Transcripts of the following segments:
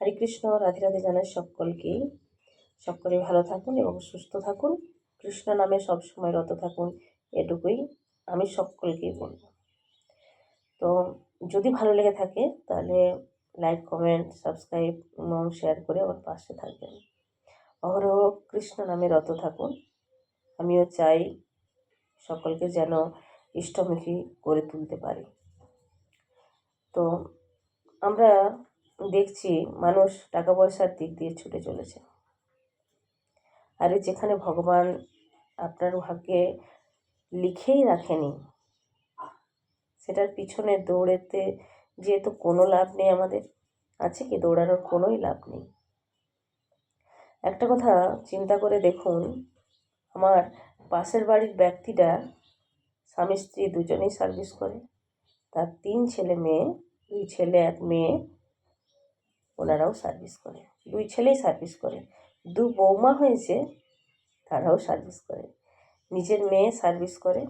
হরে কৃষ্ণ, রাধে রাধে জানাই সকলকে। সকলে ভালো থাকুন এবং সুস্থ থাকুন। কৃষ্ণ নামে সবসময় রত থাকুন, এটুকুই আমি সকলকেই বলব। তো যদি ভালো লেগে থাকে, তাহলে লাইক, কমেন্ট, সাবস্ক্রাইব এবং শেয়ার করে আমার পাশে থাকবেন। অহরহ কৃষ্ণ নামে রত থাকুন। আমিও চাই সকলকে যেন ইষ্টমুখী করে তুলতে পারি। তো আমরা দেখছি মানুষ টাকা পয়সার দিক দিয়ে ছুটে চলেছে। আরে যেখানে ভগবান আপনার ভাগ্যে লিখেই রাখেনি, সেটার পিছনে দৌড়েতে যেহেতু কোনো লাভ নেই আমাদের, আছে কি দৌড়ানোর কোনোই লাভ নেই। একটা কথা চিন্তা করে দেখুন, আমার পাশের বাড়ির ব্যক্তিটা স্বামী স্ত্রী দুজনেই সার্ভিস করে, তার তিন ছেলে মেয়ে, দুই ছেলে, এক মেয়ে ওনারাও সার্ভিস করে দুই ছেলেই সার্ভিস করে দু বৌমা হয়েছে, তারাও সার্ভিস করে নিজের মেয়ে সার্ভিস করে।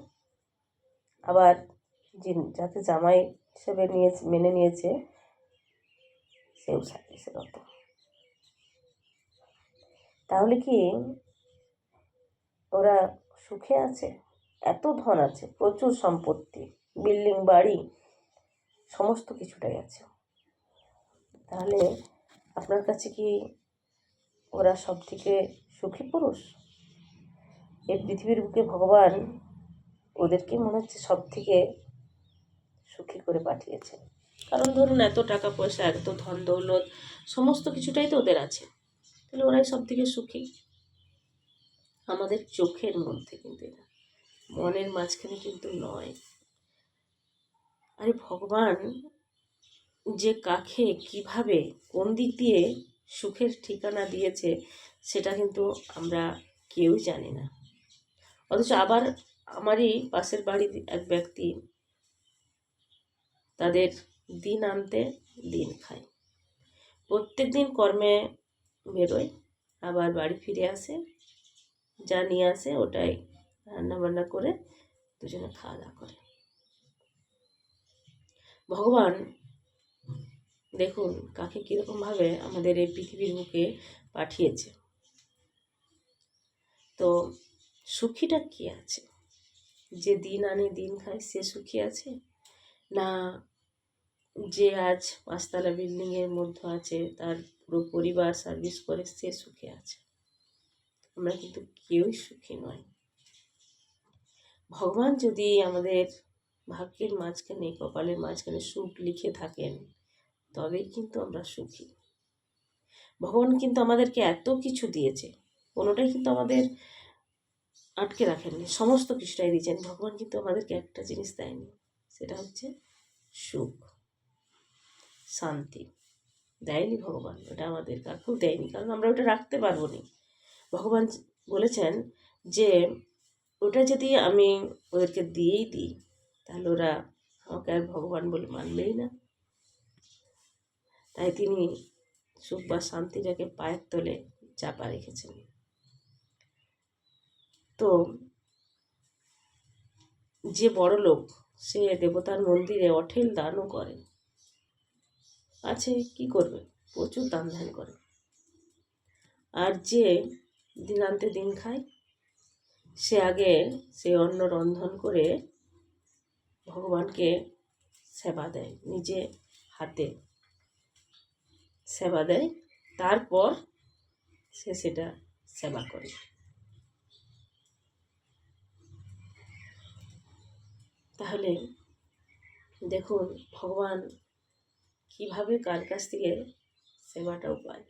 আবার যাকে জামাই হিসেবে নিয়েছে, মেনে নিয়েছে, সেও সার্ভিসে রত তাহলে কি ওরা সুখে আছে? এত ধন আছে, প্রচুর সম্পত্তি, বিল্ডিং, বাড়ি, সমস্ত কিছুটাই আছে। তাহলে আপনার কাছে কি ওরা সব থেকে সুখী পুরুষ? এই পৃথিবীর বুকে ভগবান ওদেরকে মনে হচ্ছে সব থেকে সুখী করে পাঠিয়েছে। কারণ ধরুন এত টাকা পয়সা, এত ধন দৌলত, সমস্ত কিছুটাই তো ওদের আছে। তাহলে ওরাই সব থেকে সুখী? আমাদের চোখের মধ্যে কিন্তু এটা, মনের মাঝখানে কিন্তু নয়। আরে ভগবান যে কাকে কীভাবে, কোন দিক দিয়ে সুখের ঠিকানা দিয়েছে, সেটা কিন্তু আমরা কেউই জানি না। অথচ আবার আমারই পাশের বাড়ির এক ব্যক্তি তাদের দিন আনতে দিন খায়। প্রত্যেক দিন কর্মে বেরোয়, আবার বাড়ি ফিরে আসে, যা নিয়ে আসে ওটাই রান্না বান্না করে দুজনে খাওয়া দাওয়া করে। ভগবান দেখুন কাকে কীরকমভাবে আমাদের এই পৃথিবীর বুকে পাঠিয়েছে। তো সুখীটা কি আছে? যে দিন আনে দিন খায়, সে সুখী আছে? না যে আজ পাঁচতলা বিল্ডিংয়ের মধ্যে আছে, তার পুরো পরিবার সার্ভিস করে, সে সুখে আছে? আমরা কিন্তু কেউই সুখী নয় ভগবান যদি আমাদের ভাগ্যের মাঝখানে, কপালের মাঝখানে সুখ লিখে থাকেন তবেই কিন্তু আমরা সুখী। ভগবান কিন্তু আমাদেরকে এত কিছু দিয়েছে, কোনোটাই কিন্তু আমাদের আটকে রাখেননি, সমস্ত কিছুটাই দিয়েছেন। ভগবান কিন্তু আমাদেরকে একটা জিনিস দেয়নি, সেটা হচ্ছে সুখ, শান্তি। দেয়নি ভগবান, ওটা আমাদের কাকেও দেয়নি, কারণ আমরা ওটা রাখতে পারব না। ভগবান বলেছেন যে, ওটা যদি আমি ওদেরকে দিয়েই দিই, তাহলে ওরা আমাকে আর ভগবান বলে মানবেই না। তাই তিনি সুখ বা শান্তিটাকে পায়ের তলে চাপা রেখেছেন। তো যে বড় লোক, সে দেবতার মন্দিরে অঠেল দানও করে। আছে, কি করবে? প্রচুর দান ধ্যান করে। আর যে দিন আনতে দিন খায়, সে আগে সে অন্ন রন্ধন করে ভগবানকে সেবা দেয়, নিজে হাতে সেবা দেয়। তারপর সে সেটা সেবা করে। তাহলে দেখুন, ভগবান কীভাবে কার কাছ থেকে সেবাটাও পায়?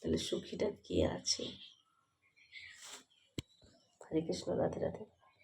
তাহলে সুখীটা কে আছে? হরে কৃষ্ণ, রাধে রাধে।